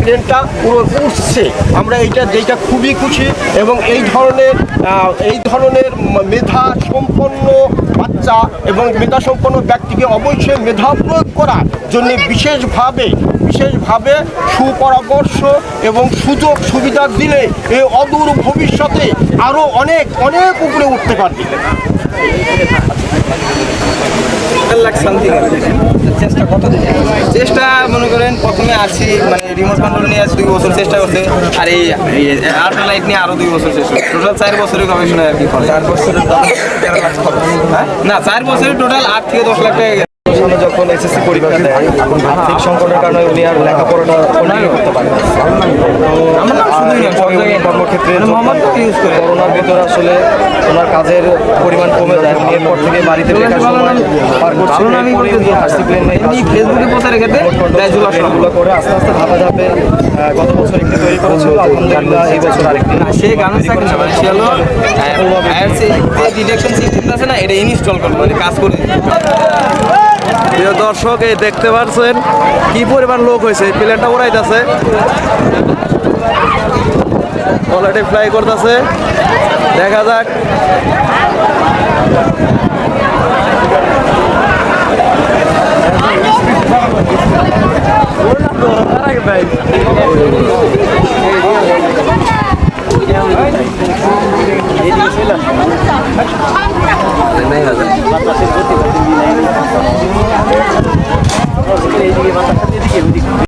ট্রেনটা পুরো উঠছে। আমরা এইটা যেটা খুবই খুশি এবং এই ধরনের এই ধরনের মেধা সম্পন্ন বাচ্চা এবং মেধা সম্পন্ন ব্যক্তিকে অবশ্যই মেধা প্রয়োগ করার জন্য বিশেষভাবে বিশেষভাবে সুপরামর্শ এবং সুযোগ সুবিধা দিলে এই অদূর ভবিষ্যতে আরও অনেক অনেক উপরে উঠতে পারবে। চেষ্টা কত চেষ্টা মনে করেন প্রথমে আসি মানে রিমোট কন্ট্রোল নিয়ে দুই বছর চেষ্টা করছে। আর এই আর্ট লাইট নিয়ে আরও দুই বছর চেষ্টা টোটাল চার বছরের গবেষণা আর কি চার বছরের না চার বছরে টোটাল আট থেকে দশ লাখ টাকা। সামনে যখন এসএসসি পরীক্ষা দেয় এখন আর্থিক সংকটের কারণে উনি আর লেখাপড়াটা করতে পারেন কর্মক্ষেত্রে মানে করোনার ভিতরে আসলে ওনার কাজের পরিমাণ কমে যায়। উনি এরপর থেকে বাড়িতে বেকার সময় পার করছেন ফেসবুকে। এগুলো করে আস্তে আস্তে ধাপে ধাপে গত বছর একটি তৈরি করেছিল আলহামদুলিল্লাহ এই বছর আরেকটি না সে গানের চাকরি না মানে সে হলো ডিটেকশন সিস্টেম আছে না এটা ইনস্টল করব মানে কাজ করে প্রিয় দর্শক এই দেখতে পাচ্ছেন কি পরিমাণ লোক হয়েছে প্লেনটা উড়াইতেছে। অলরেডি ফ্লাই করতেছে। দেখা যাক।